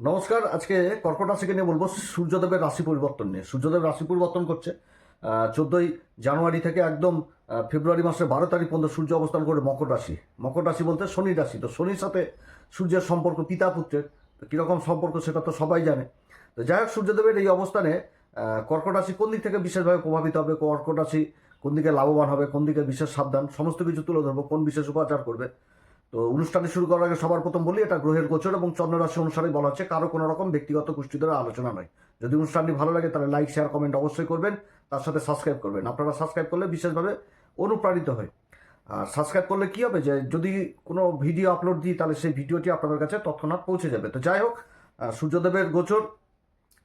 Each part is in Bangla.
নমস্কার, আজকে কর্কট রাশিকে নিয়ে বলব সূর্যদেবের রাশি পরিবর্তন নিয়ে। সূর্যদেব রাশি পরিবর্তন করছে। চোদ্দোই জানুয়ারি থেকে একদম ফেব্রুয়ারি মাসের বারো তারিখ পর্যন্ত সূর্য অবস্থান করে মকর রাশি। মকর রাশি বলতে শনি রাশি। তো শনির সাথে সূর্যের সম্পর্ক পিতা পুত্রের কীরকম সম্পর্ক সেটা তো সবাই জানে। তো যাই হোক, সূর্যদেবের এই অবস্থানে কর্কট রাশি কোন দিক থেকে বিশেষভাবে প্রভাবিত হবে, কর্কট রাশি কোন দিকে লাভবান হবে, কোন দিকে বিশেষ সাবধান, সমস্ত কিছু তুলে ধরবো, কোন বিশেষ উপাচার করবে। তো অনুষ্ঠানটি শুরু করার আগে সবার প্রথম বলি, এটা গ্রহের গোচর এবং চন্দ্র রাশি অনুসারে বলা হচ্ছে কারও কোনো রকম ব্যক্তিগত কুষ্টি ধরে আলোচনা নয়। যদি অনুষ্ঠানটি ভালো লাগে তাহলে লাইক শেয়ার কমেন্ট অবশ্যই করবেন, তার সাথে সাবস্ক্রাইব করবেন। আপনারা সাবস্ক্রাইব করলে বিশেষভাবে অনুপ্রাণিত হয় আর সাবস্ক্রাইব করলে কি হবে যে, যদি কোনো ভিডিও আপলোড দিই তাহলে সেই ভিডিওটি আপনাদের কাছে তৎক্ষণাৎ পৌঁছে যাবে। তো যাই হোক সূর্যদেবের গোচর,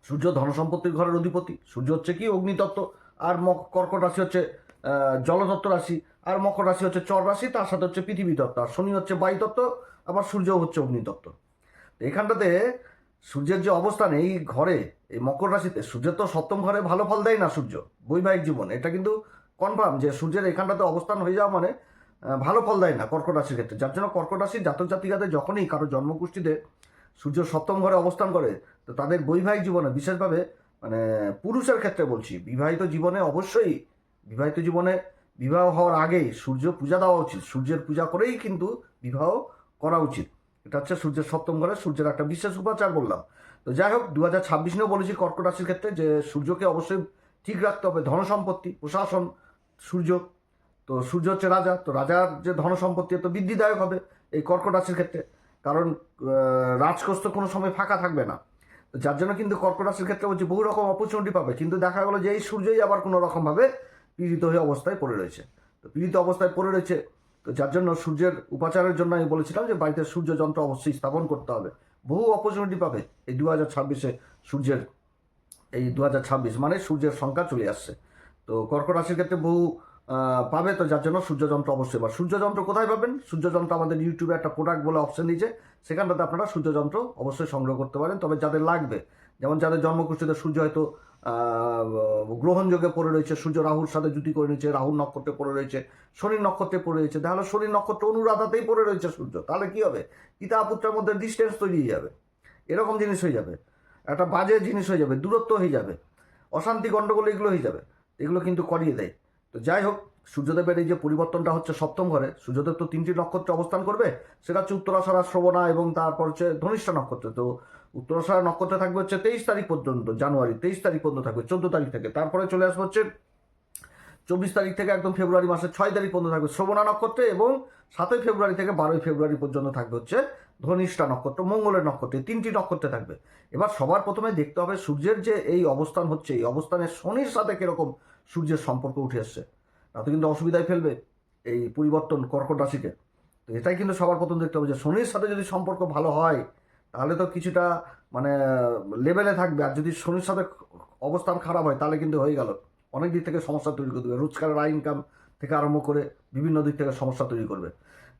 সূর্য ধনসম্পত্তির ঘরের অধিপতি, সূর্য হচ্ছে কি অগ্নিতত্ত্ব, আর মক- কর্কট রাশি হচ্ছে জলতত্ত্ব রাশি। আর মকর রাশি হচ্ছে চর রাশি, তার সাথে হচ্ছে পৃথিবী তত্ত্ব আর শনি হচ্ছে বায়ুতত্ত্ব আবার সূর্য হচ্ছে অগ্নিতত্ত্ব তো এখানটাতে সূর্যের যে অবস্থান, এই ঘরে, এই মকর রাশিতে সূর্যের তো সপ্তম ঘরে ভালো ফল দেয় না সূর্য, বৈবাহিক জীবনে। এটা কিন্তু কনফার্ম যে সূর্যের এখানটাতে অবস্থান হয়ে যাওয়া মানে ভালো ফল দেয় না কর্কট রাশির ক্ষেত্রে। যার জন্য কর্কট রাশির জাতক জাতিকাদের যখনই কারও জন্মকুষ্ঠিতে সূর্য সপ্তম ঘরে অবস্থান করে, তো তাদের বৈবাহিক জীবনে বিশেষভাবে মানে পুরুষের ক্ষেত্রে বলছি, বিবাহিত জীবনে অবশ্যই, বিবাহিত জীবনে বিবাহ হওয়ার আগেই সূর্য পূজা দেওয়া উচিত। সূর্যের পূজা করেই কিন্তু বিবাহ করা উচিত। এটা হচ্ছে সূর্যের সপ্তম ঘরে সূর্যের একটা বিশেষ উপাচার বললাম। তো যাই হোক দু হাজার ছাব্বিশ নিয়েও বলেছি কর্কট রাশির ক্ষেত্রে যে সূর্যকে অবশ্যই ঠিক রাখতে হবে। ধন সম্পত্তি প্রশাসন, সূর্য। তো সূর্য হচ্ছে রাজা। তো রাজার যে ধন সম্পত্তি তো বৃদ্ধিদায়ক হবে এই কর্কট রাশির ক্ষেত্রে। কারণ রাজকোষ তো কোনো সময় ফাঁকা থাকবে না। যার জন্য কিন্তু কর্কট রাশির ক্ষেত্রে বলছি বহু রকম অপরচুনিটি পাবে। কিন্তু দেখা গেলো যে এই সূর্যই আবার কোনো রকমভাবে পীড়িত হয়ে অবস্থায় পড়ে রয়েছে। তো পীড়িত অবস্থায় পড়ে রয়েছে, তো যার জন্য সূর্যের উপাচারের জন্য আমি বলেছিলাম যে বাড়িতে সূর্য যন্ত্র অবশ্যই স্থাপন করতে হবে। বহু অপরচুনিটি পাবে এই দু হাজার ছাব্বিশে সূর্যের, এই দু হাজার ছাব্বিশ মানে সূর্যের সংখ্যা চলে আসছে। তো কর্কট রাশির ক্ষেত্রে বহু পাবে, তো যার জন্য সূর্যযন্ত্র অবশ্যই। এবার সূর্যযন্ত্র কোথায় পাবেন? সূর্যযন্ত্র আমাদের ইউটিউবে একটা প্রোডাক্ট বলে অপশন দিয়েছে। সেখানটাতে আপনারা সূর্যযন্ত্র অবশ্যই সংগ্রহ করতে পারেন। তবে যাদের লাগবে, যেমন যাদের জন্মকুষ্ঠিতে সূর্য হয়তো গ্রহণযোগে পড়ে রয়েছে, সূর্য রাহুর সাথে জুতি করে নিয়েছে, রাহুর নক্ষত্রে পড়ে রয়েছে, শনির নক্ষত্রে পড়ে রয়েছে, তাহলে শনির নক্ষত্র অনুরাধাতেই পড়ে রয়েছে সূর্য, তাহলে কি হবে? পিতা পুত্রের মধ্যে ডিস্টেন্স তৈরি হয়ে যাবে, এরকম জিনিস হয়ে যাবে, একটা বাজে জিনিস হয়ে যাবে, দূরত্ব হয়ে যাবে, অশান্তি গণ্ডগোল এগুলো হয়ে যাবে, এগুলো কিন্তু করিয়ে দেয়, তো যাই হোক সূর্যদেবের এই যে পরিবর্তনটা হচ্ছে সপ্তম ঘরে সূর্যদেব তো তিনটি নক্ষত্রে অবস্থান করবে, সেটা হচ্ছে উত্তরাশারা শ্রবণা এবং তারপর হচ্ছে ধনিষ্ঠা নক্ষত্র। তো উত্তরাশারা নক্ষত্রে থাকবে হচ্ছে তেইশ তারিখ পর্যন্ত, জানুয়ারি, তেইশ তারিখ পর্যন্ত থাকবে, চোদ্দ তারিখ থেকে। তারপরে চলে আসবে হচ্ছে চব্বিশ তারিখ থেকে একদম ফেব্রুয়ারি মাসের ছয় তারিখ পর্যন্ত থাকবে শ্রবণা নক্ষত্রে এবং সাতই ফেব্রুয়ারি থেকে বারোই ফেব্রুয়ারি পর্যন্ত থাকবে হচ্ছে ধনিষ্ঠা নক্ষত্র, মঙ্গলের নক্ষত্রে তিনটি নক্ষত্রে থাকবে। এবার সবার প্রথমে দেখতে হবে সূর্যের যে এই অবস্থান হচ্ছে, এই অবস্থানে শনির সাথে কীরকম সূর্যের সম্পর্ক উঠে তাতে কিন্তু অসুবিধায় ফেলবে এই পরিবর্তন কর্কট রাশিকে। তো এটাই কিন্তু সবার প্রথম দেখতে হবে যে শনির সাথে যদি সম্পর্ক ভালো হয়, তাহলে তো কিছুটা মানে লেভেলে থাকবে। আর যদি শনির সাথে অবস্থান খারাপ হয়, তাহলে কিন্তু হয়ে গেল। অনেক দিক থেকে সমস্যা তৈরি করে দেবে রোজগারের আয় ইনকাম থেকে আরম্ভ করে বিভিন্ন দিক থেকে সমস্যা তৈরি করবে।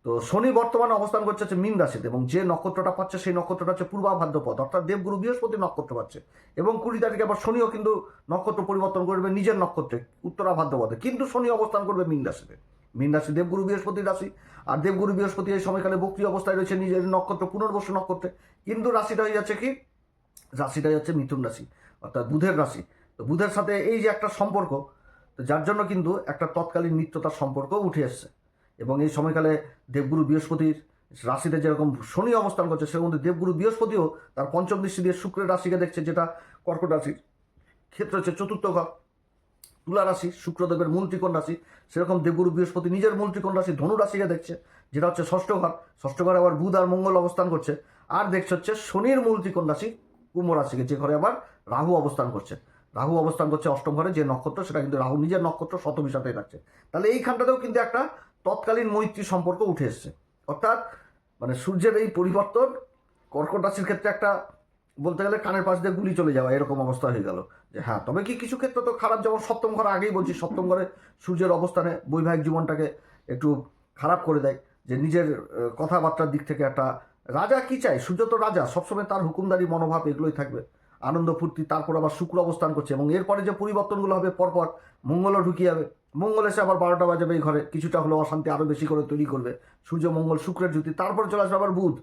তো শনি বর্তমানে অবস্থান করছে হচ্ছে মীন রাশিতে এবং যে নক্ষত্রটা পাচ্ছে সেই নক্ষত্রটা হচ্ছে পূর্বাভাদ্রপদ, অর্থাৎ দেবগুরু বৃহস্পতি নক্ষত্র পাচ্ছে এবং কুড়ি তারিখে আবার শনিও কিন্তু নক্ষত্র পরিবর্তন করবে নিজের নক্ষত্রে উত্তরা ভাদ্রপদে কিন্তু শনি অবস্থান করবে মীন রাশিতে। মীন রাশি দেবগুরু বৃহস্পতির রাশি, আর দেবগুরু বৃহস্পতি এই সময়কালে বক্রি অবস্থায় রয়েছে নিজের নক্ষত্র পুনর্বস নক্ষত্রে, কিন্তু রাশিটা হয়ে যাচ্ছে কি? রাশিটা যাচ্ছে মিথুন রাশি, অর্থাৎ বুধের রাশি। তো বুধের সাথে এই যে একটা সম্পর্ক, তো যার জন্য কিন্তু একটা তৎকালীন মিত্রতার সম্পর্ক উঠে এসছে। এবং এই সময়কালে দেবগুরু বৃহস্পতির রাশিতে যেরকম শনি অবস্থান করছে, সেরকম দেবগুরু বৃহস্পতিও তার পঞ্চম দৃষ্টি দিয়ে শুক্রের রাশিকে দেখছে, যেটা কর্কট রাশির ক্ষেত্র হচ্ছে চতুর্থ ঘর। তুলা রাশি, শুক্রদেবের মূল ত্রিকোণ রাশি, সেরকম দেবগুরু বৃহস্পতি নিজের মূল ত্রিকোণ রাশি ধনু রাশিকে দেখছে, যেটা হচ্ছে ষষ্ঠ ঘর। ষষ্ঠ ঘরে আবার বুধ আর মঙ্গল অবস্থান করছে, আর দেখছে হচ্ছে শনির মূল ত্রিকোণ রাশি কুম্ভ রাশিকে, যে ঘরে আবার রাহু অবস্থান করছে। রাহু অবস্থান করছে অষ্টম ঘরে যে নক্ষত্র, সেটা কিন্তু রাহু নিজের নক্ষত্র সাথে থাকছে। তাহলে এইখানটাতেও কিন্তু একটা তৎকালীন মৈত্রী সম্পর্ক উঠে এসছে। অর্থাৎ মানে সূর্যের এই পরিবর্তন কর্কট রাশির ক্ষেত্রে একটা বলতে গেলে কানের পাশ দিয়ে গুলি চলে যাওয়া, এরকম অবস্থা হয়ে গেল যে হ্যাঁ তবে কি কিছু ক্ষেত্রে তো খারাপ, যেমন সপ্তম ঘরে আগেই বলছি, সপ্তম ঘরে সূর্যের অবস্থানে বৈবাহিক জীবনটাকে একটু খারাপ করে দেয়, যে নিজের কথাবার্তার দিক থেকে একটা, রাজা কি চায়? সূর্য তো রাজা, সবসময় তার হুকুমদারি, মনোভাব এগুলোই থাকবে। আনন্দ, ফুর্তি, তারপর আবার শুক্র অবস্থান করছে এবং এরপরে যে পরিবর্তনগুলো হবে, পরপর মঙ্গলও ঢুকিয়ে যাবে। মঙ্গল এসে আবার বারোটা বাজাবে এই ঘরে। কিছুটা হলো অশান্তি আরও বেশি করে তৈরি করবে। সূর্য, মঙ্গল, শুক্রের জ্যোতি, তারপর চলে আসবে আবার বুধ।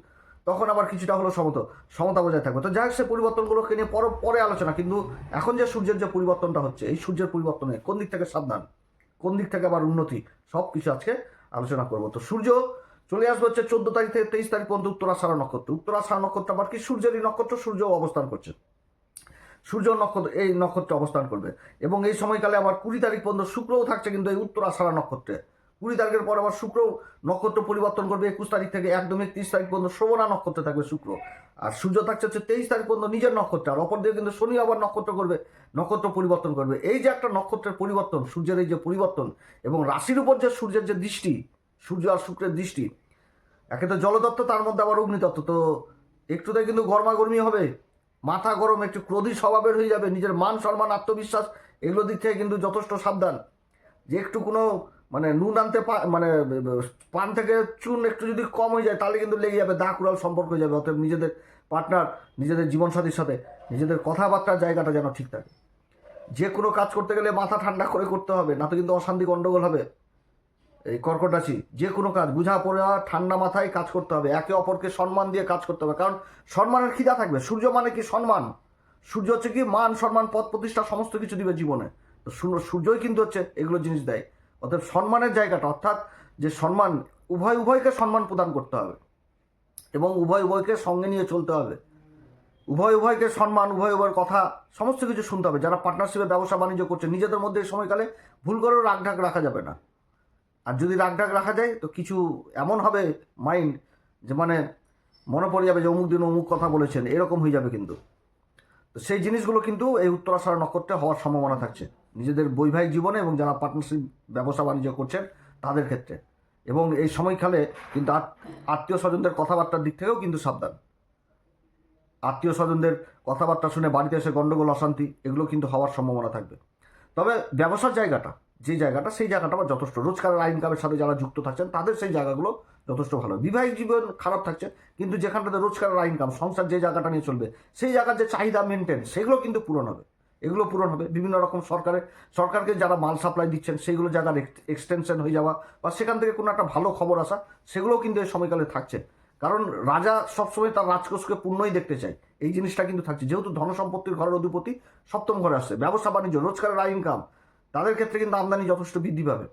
তখন আবার কিছুটা হলো সমত, সমতা বজায় থাকবে। তো যাই হোক, সে পরিবর্তনগুলোকে নিয়ে পর, পরে আলোচনা। কিন্তু এখন যে সূর্যের যে পরিবর্তনটা হচ্ছে, এই সূর্যের পরিবর্তনে কোন দিক থেকে সাবধান? কোন দিক থেকে আবার উন্নতি? সব কিছু আজকে আলোচনা করব। তো সূর্য চলে আসবে হচ্ছে চোদ্দ তারিখ থেকে তেইশ তারিখ পর্যন্ত উত্তরাষাঢ়া নক্ষত্র। উত্তরাষাঢ়া নক্ষত্র আবার কি? সূর্যেরই নক্ষত্র সূর্য অবস্থান করছে। সূর্য নক্ষত্র এই নক্ষত্রে অবস্থান করবে। এবং এই সময়কালে আবার কুড়ি তারিখ পর্যন্ত শুক্রও থাকছে কিন্তু এই উত্তরাষাঢ়া নক্ষত্রে। কুড়ি তারিখের পর আবার শুক্র নক্ষত্র পরিবর্তন করবে, একুশ তারিখ থেকে একদম একত্রিশ তারিখ পর্যন্ত শোভনা নক্ষত্রে থাকবে শুক্র। আর সূর্য থাকছে হচ্ছে তেইশ তারিখ পর্যন্ত নিজের নক্ষত্র, আর অপর দিকে কিন্তু শনি আবার নক্ষত্র করবে, নক্ষত্র পরিবর্তন করবে। এই যে একটা নক্ষত্রের পরিবর্তন, সূর্যের এই যে পরিবর্তন, এবং রাশির উপর যে সূর্যের যে দৃষ্টি, সূর্য আর শুক্রের দৃষ্টি, একে তো জলতত্ত্ব তার মধ্যে আবার অগ্নিতত্ত্ব তো একটুতে কিন্তু গরমাগরমি হবে। মাথা গরম, একটু ক্রোধী স্বভাবের হয়ে যাবে, নিজের মান সম্মান, আত্মবিশ্বাস, এগুলো দিক থেকে কিন্তু যথেষ্ট সাবধান। যে একটু কোনো মানে নুন আনতে মানে পান থেকে চুন একটু যদি কম হয়ে যায়, তাহলে কিন্তু লেগে যাবে দা কুড়াল সম্পর্ক হয়ে যাবে। অতএব নিজেদের পার্টনার নিজেদের জীবনসাথীর সাথে, নিজেদের কথাবার্তার জায়গাটা যেন ঠিক থাকে। যে কোনো কাজ করতে গেলে মাথা ঠান্ডা করে করতে হবে, না তো কিন্তু অশান্তি গণ্ডগোল হবে। এই কর্কট রাশি, যে কোনো কাজ বুঝা পড়া ঠান্ডা মাথায় কাজ করতে হবে, একে অপরকে সম্মান দিয়ে কাজ করতে হবে, কারণ সম্মানের খিদা থাকবে। সূর্য মানে কি সম্মান? সূর্য হচ্ছে কি মান, সম্মান পদ প্রতিষ্ঠা, সমস্ত কিছু দিবে জীবনে। তো সূর্য- সূর্যই কিন্তু হচ্ছে এগুলো জিনিস দেয়। অর্থাৎ সম্মানের জায়গাটা, অর্থাৎ যে সম্মান, উভয় উভয়কে সম্মান প্রদান করতে হবে এবং উভয় উভয়কে সঙ্গে নিয়ে চলতে হবে। উভয় উভয়কে সম্মান, উভয় উভয়ের কথা, সমস্ত কিছু শুনতে হবে। যারা পার্টনারশিপে ব্যবসা বাণিজ্য করছে, নিজেদের মধ্যে সময়কালে ভুল করেও রাগ ঢাক রাখা যাবে না। আর যদি রাগঢাক রাখা যায়, তো কিছু এমন হবে মাইন্ড যে মানে মনে পড়ে যাবে যে অমুক দিন অমুক কথা বলেছেন, এরকম হয়ে যাবে কিন্তু। তো সেই জিনিসগুলো কিন্তু এই উত্তরাষাঢ়া নক্ষত্রে হওয়ার সম্ভাবনা থাকছে। নিজেদের বৈবাহিক জীবনে এবং যারা পার্টনারশিপ ব্যবসা বাণিজ্য করছেন, তাদের ক্ষেত্রে। এবং এই সময়কালে কিন্তু আত্মীয় স্বজনদের কথাবার্তার দিক থেকেও কিন্তু সাবধান। আত্মীয় স্বজনদের কথাবার্তা শুনে বাড়িতে এসে গণ্ডগোল অশান্তি, এগুলো কিন্তু হওয়ার সম্ভাবনা থাকবে। তবে ব্যবসার জায়গাটা যে জায়গাটা, সেই জায়গাটা আবার যথেষ্ট। রোজগারের আইন কামের সাথে যারা যুক্ত থাকছেন, তাদের সেই জায়গাগুলো যথেষ্ট ভালো। বিবাহিক জীবন খারাপ থাকছে, কিন্তু যেখানটাতে রোজগারের আইন কাম সংসার যে জায়গাটা নিয়ে চলবে, সেই জায়গার যে চাহিদা মেনটেন সেগুলো কিন্তু পূরণ হবে। এগুলো পূরণ হবে। বিভিন্ন রকম সরকারের সরকারকে যারা মাল সাপ্লাই দিচ্ছেন, সেগুলো জায়গার এক্সটেনশন হয়ে যাওয়া বা সেখান থেকে কোনো একটা ভালো খবর আসা, সেগুলোও কিন্তু এই সময়কালে থাকছে। কারণ রাজা সবসময় তার রাজকোষকে পূর্ণই দেখতে চায়। এই জিনিসটা কিন্তু থাকছে। যেহেতু ধনসম্পত্তির ঘরের অধিপতি সপ্তম ঘরে আসছে। ব্যবসা বাণিজ্য রোজগারের আয় ইনকাম তাদের ক্ষেত্রে কিন্তু আমদানি যথেষ্ট বৃদ্ধি পাবে।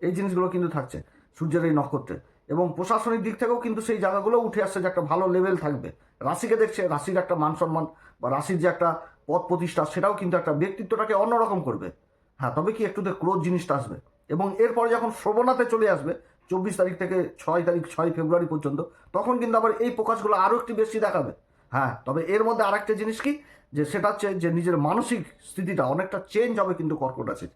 এই জিনিসগুলো কিন্তু থাকছে সূর্যের এই নক্ষত্রে। এবং প্রশাসনিক দিক থেকেও কিন্তু সেই জায়গাগুলো উঠে আসছে যে একটা ভালো লেভেল থাকবে। রাশিকে দেখছে, রাশির একটা মান সম্মান বা রাশির যে একটা পদ প্রতিষ্ঠা, সেটাও কিন্তু একটা ব্যক্তিত্বটাকে অন্যরকম করবে। হ্যাঁ তবে কি একটুতে ক্রোধ জিনিসটা আসবে। এবং এরপরে যখন শ্রবণাতে চলে আসবে, চব্বিশ তারিখ থেকে ছয় তারিখ, ছয় ফেব্রুয়ারি পর্যন্ত, তখন কিন্তু আবার এই প্রকাশগুলো আরও একটু বেশি দেখাবে। হ্যাঁ তবে এর মধ্যে আরেকটা জিনিস কি? যে সেটা হচ্ছে যে নিজের মানসিক স্থিতিটা অনেকটা চেঞ্জ হবে কিন্তু কর্কট আছে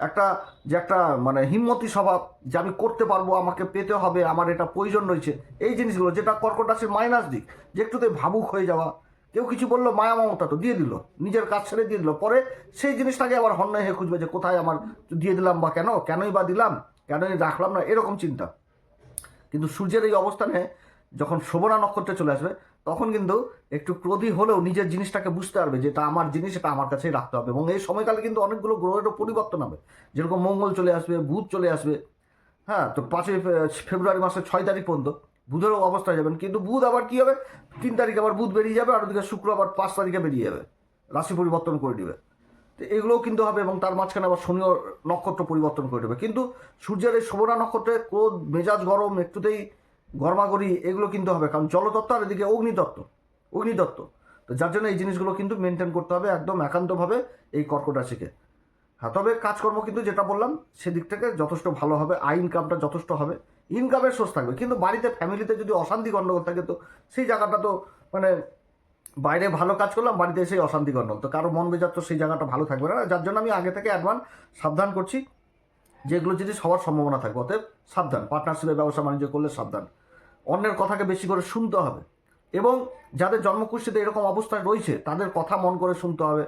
একটা যে একটা মানে হিম্মতি স্বভাব যে আমি করতে পারব, আমাকে পেতে হবে, আমার এটা প্রয়োজন রয়েছে, এই জিনিসগুলো, যেটা কর্কট রাশির মাইনাস দিক, যে একটুতে ভাবুক হয়ে যাওয়া। কেউ কিছু বলল, মায়া মমতা তো দিয়ে দিল, নিজের কাজ ছেড়ে দিয়ে দিল, পরে সেই জিনিসটাকে আবার হন্য হয়ে খুঁজবে যে কোথায় আমার দিয়ে দিলাম বা কেন, কেনই বা দিলাম, কেনই রাখলাম না, এরকম চিন্তা। কিন্তু সূর্যের এই অবস্থানে যখন শোভনা নক্ষত্রে চলে আসবে, তখন কিন্তু একটু ক্রোধী হলেও নিজের জিনিসটাকে বুঝতে পারবে যে এটা আমার জিনিস, এটা আমার কাছেই রাখতে হবে। এবং এই সময়কালে কিন্তু অনেকগুলো গ্রহেরও পরিবর্তন হবে। যেরকম মঙ্গল চলে আসবে, বুধ চলে আসবে হ্যাঁ তো পাঁচই ফেব্রুয়ারি মাসের ছয় তারিখ পর্যন্ত বুধেরও অবস্থায় যাবেন। কিন্তু বুধ আবার কী হবে? তিন তারিখে আবার বুধ বেরিয়ে যাবে, আর ওদিকে শুক্র আবার পাঁচ তারিখে বেরিয়ে যাবে। রাশি পরিবর্তন করে দেবে। তো এগুলোও কিন্তু হবে এবং তার মাঝখানে আবার শনিও নক্ষত্র পরিবর্তন করে দেবে। কিন্তু সূর্যের এই শোভনা নক্ষত্রে ক্রোধ, মেজাজ গরম, একটুতেই গরমাগরি এগুলো কিন্তু হবে। কারণ জলতত্ত্ব আর এদিকে অগ্নিতত্ত্ব অগ্নিতত্ত্ব। তো যার জন্য এই জিনিসগুলো কিন্তু মেনটেন করতে হবে একদম একান্তভাবে এই কর্কট রাশিকে। হ্যাঁ তবে কাজকর্ম কিন্তু যেটা বললাম, সেদিক থেকে যথেষ্ট ভালো হবে আই ইনকামটা যথেষ্ট হবে। ইনকামের সোর্স থাকবে। কিন্তু বাড়িতে ফ্যামিলিতে যদি অশান্তি গণ্ডগোল থাকে তো সেই জায়গাটা তো মানে বাইরে ভালো কাজ করলাম, বাড়িতে এসে অশান্তি গণ্ডগোল তো কারও মন মেজাজ তো সেই জায়গাটা ভালো থাকবে না। যার জন্য আমি আগে থেকে অ্যাডভান্স সাবধান করছি। যেগুলো জিনিস হওয়ার সম্ভাবনা থাকবে। অতএব সাবধান। পার্টনারশিপে ব্যবসা বাণিজ্য করলে সাবধান। অন্যের কথাকে বেশি করে শুনতে হবে। এবং যাদের জন্মকুষ্ঠিতে এরকম অবস্থায় রয়েছে, তাদের কথা মন করে শুনতে হবে।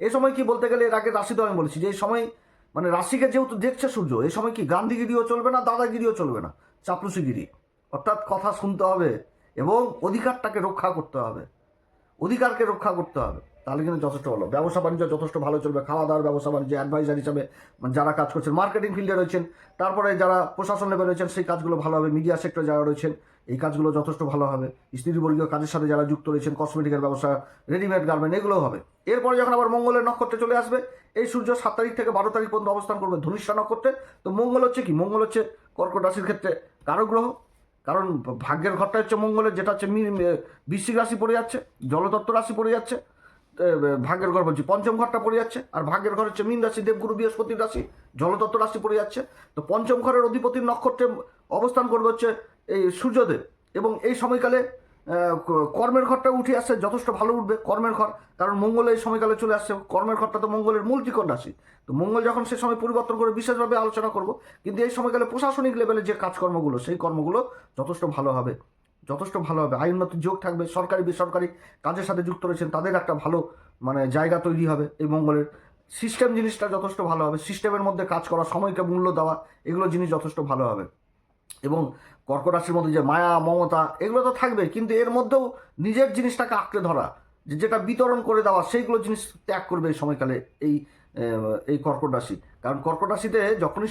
এই সময় কি বলতে গেলে, এর আগে রাশি তো আমি বলেছি যে এই সময় মানে রাশিকে যেহেতু দেখছে সূর্য এই সময় কি গান্ধীগিরিও চলবে না, দাদাগিরিও চলবে না? চাপলুসিগিরি। অর্থাৎ কথা শুনতে হবে এবং অধিকারটাকে রক্ষা করতে হবে। অধিকারকে রক্ষা করতে হবে। তাহলে কিন্তু যথেষ্ট ভালো। ব্যবসা বাণিজ্য যথেষ্ট ভালো চলবে। খাওয়া দাওয়ার ব্যবসা বাণিজ্য অ্যাডভাইজার হিসাবে মানে যারা কাজ করছেন মার্কেটিং ফিল্ডে রয়েছেন, তারপরে যারা প্রশাসন লেভেলে রয়েছেন, সেই কাজগুলো ভালো হবে। মিডিয়া সেক্টরে যারা রয়েছেন, এই কাজগুলো যথেষ্ট ভালো হবে। স্ত্রীবর্গীয় কাজের সাথে যারা যুক্ত রয়েছেন কসমেটিকের ব্যবসা রেডিমেড গার্মেন্ট এগুলো হবে। এরপরে যখন আবার মঙ্গলের নক্ষত্রে চলে আসবে, এই সূর্য সাত তারিখ থেকে বারো তারিখ পর্যন্ত অবস্থান করবে ধনুষ্ঠা নক্ষত্রে। তো মঙ্গল হচ্ছে কি? মঙ্গল হচ্ছে কর্কট রাশির ক্ষেত্রে কারও গ্রহ। কারণ ভাগ্যের ঘরটা হচ্ছে মঙ্গলের, যেটা হচ্ছে বৃশ্চিক রাশি পড়ে যাচ্ছে, জলতত্ত্ব রাশি পড়ে যাচ্ছে। ভাগ্যের ঘর বলছি, পঞ্চম ঘরটা পড়ে যাচ্ছে, আর ভাগ্যের ঘর হচ্ছে মীন রাশি, দেবগুরু, বৃহস্পতির রাশি, জলতত্ত্ব রাশি পড়ে যাচ্ছে। তো পঞ্চম ঘরের অধিপতির নক্ষত্রে অবস্থান করবে হচ্ছে এই সূর্যদেব এবং এই সময়কালে কর্মের ঘরটা উঠে আসছে যথেষ্ট ভালো উঠবে কর্মের ঘর, কারণ মঙ্গল এই সময়কালে চলে আসছে কর্মের ঘরটা তো মঙ্গলের মূল ত্রিকোণ রাশি। তো মঙ্গল যখন সে সময় পরিবর্তন করে বিশেষভাবে আলোচনা করব, কিন্তু এই সময়কালে প্রশাসনিক লেভেলে যে কাজকর্মগুলো, সেই কর্মগুলো যথেষ্ট ভালো হবে। যথেষ্ট ভালো হবে। আইনগত যোগ থাকবে, সরকারি, বেসরকারি কাজের সাথে যুক্ত রয়েছেন, তাদের একটা ভালো মানে জায়গা তৈরি হবে এই মঙ্গলের। সিস্টেম জিনিসটা যথেষ্ট ভালো হবে। সিস্টেমের মধ্যে কাজ করা, সময়কে মূল্য দেওয়া, এগুলো জিনিস যথেষ্ট ভালো হবে। এবং কর্কট রাশির মধ্যে যে মায়া, মমতা, এগুলো তো থাকবে কিন্তু এর মধ্যেও নিজের জিনিসটাকে আঁকড়ে ধরা, যে যেটা বিতরণ করে দেওয়া, সেইগুলো জিনিস ত্যাগ করবে এই সময়কালে এই এই কর্কট রাশি। কারণ কর্কট রাশিতে যখনই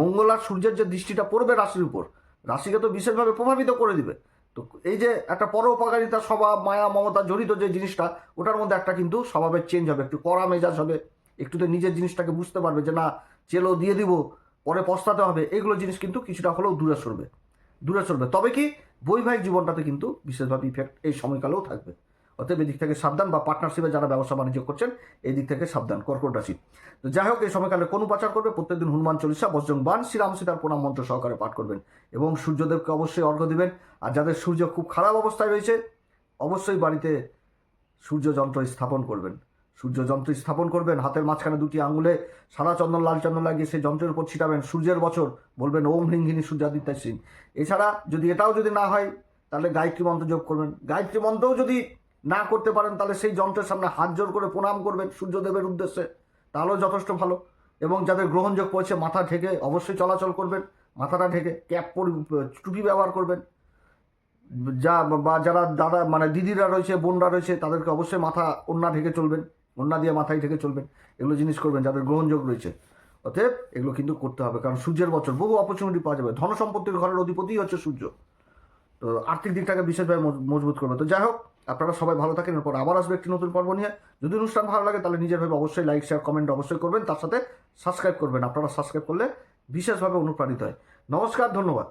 মঙ্গল আর সূর্যের যে দৃষ্টিটা পড়বে রাশির উপর রাশিকে তো বিশেষভাবে প্রভাবিত করে দিবে। তো এই যে একটা পরোপকারিতা, স্বভাব, মায়া, মমতা জড়িত যে জিনিসটা, ওটার মধ্যে একটা কিন্তু স্বভাবের চেঞ্জ হবে, একটু কড়া মেজাজ হবে একটু তো নিজের জিনিসটাকে বুঝতে পারবে যে না, চেলো দিয়ে দিব, পরে পস্তাতে হবে, এগুলো জিনিস কিন্তু কিছুটা হলেও দূরে সরবে দূরে সরবে। তবে কি, বৈবাহিক জীবনটাতে কিন্তু বিশেষভাবে ইফেক্ট এই সময়কালেও থাকবে। অতএব এদিক থেকে সাবধান বা পার্টনারশিপে যারা ব্যবসা বাণিজ্য করছেন এই দিক থেকে সাবধান, কর্কট রাশি। তো যাই হোক, এই সময়কালে কোন উপাচার করবে? প্রত্যেকদিন হনুমান চল্লিশা বজ্রং বান শ্রীরাম সীতার প্রণাম মন্ত্র সহকারে পাঠ করবেন এবং সূর্যদেবকে অবশ্যই অর্ঘ্য দিবেন। আর যাদের সূর্য খুব খারাপ অবস্থায় রয়েছে, অবশ্যই বাড়িতে সূর্যযন্ত্র স্থাপন করবেন। সূর্য যন্ত্র স্থাপন করবেন, হাতের মাঝখানে দুটি আঙুলে সাদা চন্দন, লাল চন্দন লাগিয়ে সেই যন্ত্রের উপর ছিটাবেন। সূর্যের বছর বলবেন, ওম হ্রিং হিনী সূর্যাদিত্য সিং এছাড়া যদি এটাও যদি না হয়, তাহলে গায়ত্রী মন্ত্র যোগ করবেন। গায়ত্রী মন্ত্রও যদি না করতে পারেন, তাহলে সেই যন্ত্রের সামনে হাত জোর করে প্রণাম করবেন সূর্যদেবের উদ্দেশ্যে। তাহলেও যথেষ্ট ভালো। এবং যাদের গ্রহণযোগ পড়ছে মাথা ঢেকে অবশ্যই চলাচল করবেন, মাথাটা ঢেকে ক্যাপ পরি টুপি ব্যবহার করবেন। যা বা যারা দাদা মানে দিদিরা রয়েছে, বোনরা রয়েছে, তাদেরকে অবশ্যই মাথা ওন্না ঢেকে চলবেন ওন্না দিয়ে মাথায় ঢেকে চলবেন। এগুলো জিনিস করবেন, যাদের গ্রহণযোগ রয়েছে। অতএব এগুলো কিন্তু করতে হবে, কারণ সূর্যের বছর, বহু অপরচুনিটি পাওয়া যাবে। ধন সম্পত্তির ঘরের অধিপতি হচ্ছে সূর্য। তো আর্থিক দিকটাকে বিশেষভাবে মজ- মজবুত করবে। তো যাই হোক আপনারা সবাই ভালো থাকেন, এরপর আবার আসবে একটি নতুন পর্ব নিয়ে। যদি অনুষ্ঠান ভালো লাগে তাহলে নিজের ভাবে অবশ্যই লাইক শেয়ার কমেন্ট অবশ্যই করবেন। তার সাথে সাবস্ক্রাইব করবেন। আপনারা সাবস্ক্রাইব করলে বিশেষভাবে অনুপ্রাণিত হয়। নমস্কার, ধন্যবাদ।